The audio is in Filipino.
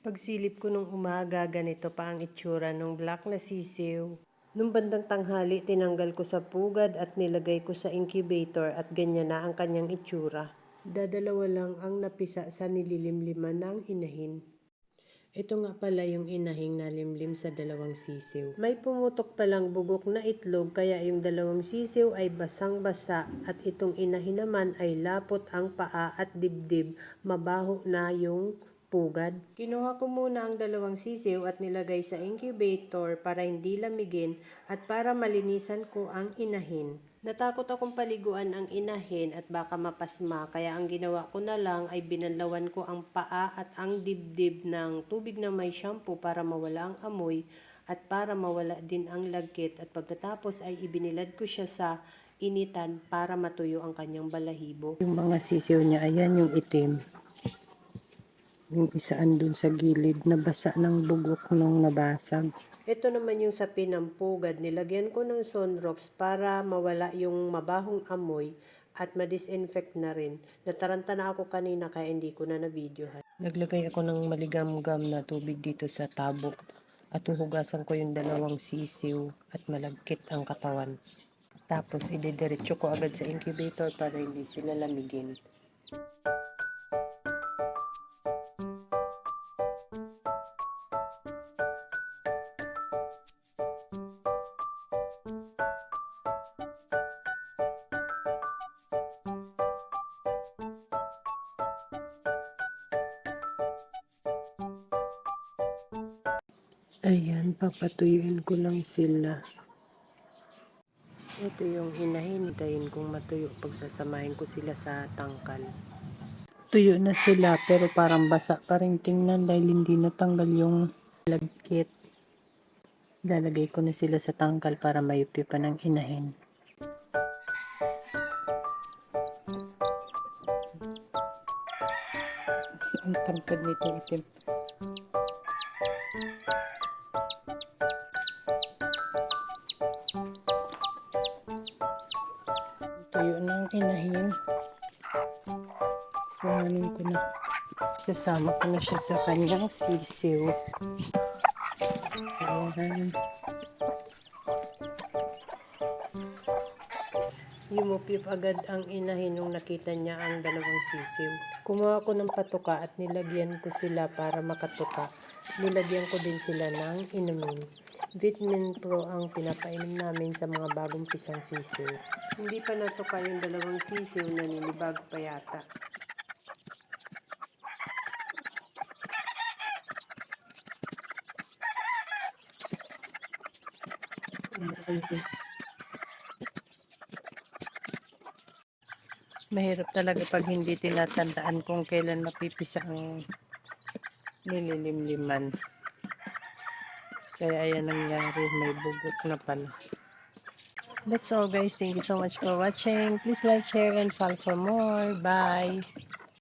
Pagsilip ko nung umaga, ganito pa ang itsura nung black na sisiw. Nung bandang tanghali, tinanggal ko sa pugad at nilagay ko sa incubator at ganyan na ang kanyang itsura. Dadalawa lang ang napisa sa nililimliman ng inahin. Ito nga pala yung inahing nalimlim sa dalawang sisiw. May pumutok palang bugok na itlog kaya yung dalawang sisiw ay basang-basa at itong inahin naman ay lapot ang paa at dibdib, mabaho na yung pugad. Kinuha ko muna ang dalawang sisiw at nilagay sa incubator para hindi lamigin at para malinisan ko ang inahin. Natakot akong paliguan ang inahin at baka mapasma kaya ang ginawa ko na lang ay binanlawan ko ang paa at ang dibdib ng tubig na may shampoo para mawala ang amoy at para mawala din ang lagkit at pagkatapos ay ibinilad ko siya sa initan para matuyo ang kanyang balahibo. Yung mga sisiw niya, ayan yung itim. Yung isa andun sa gilid, nabasa ng bugok nung nabasag. Ito naman yung sa pinampugad. Nilagyan ko ng sunrocks para mawala yung mabahong amoy at ma-disinfect na rin. Nataranta na ako kanina kaya hindi ko na na-videohan. Naglagay ako ng maligam-gam na tubig dito sa tabok at huhugasan ko yung dalawang sisiw at malagkit ang katawan. Tapos idediretso ko agad sa incubator para hindi sila lamigin. Ayan, papatuyuin ko lang sila. Ito yung hinahin, hintayin kong matuyo pagsasamahin ko sila sa tangkal. Tuyo na sila pero parang basa pa rin tingnan dahil hindi natanggal yung lagkit. Lalagay ko na sila sa tangkal para mayupi pa ng inahin. Ang tangkad nito itim. Tuyo ng inahin. Kuhanin ko na. Sasama ko na siya sa kanyang sisiw. Ayan. Yumupip agad ang inahin nung nakita niya ang dalawang sisiw. Kumuha ko ng patuka at nilagyan ko sila para makatuka. Nilagyan ko din sila ng inumin. Vitamin Pro ang pinapainom namin sa mga bagong pisang sisiw. Hindi pa natuka yung dalawang sisiw na nilibag pa yata. Mahirap talaga pag hindi tinatandaan kung kailan mapipisa ang nililimliman. Kaya ayan nangyari, may bugok na pala. That's all guys. Thank you so much for watching. Please like, share, and follow for more. Bye!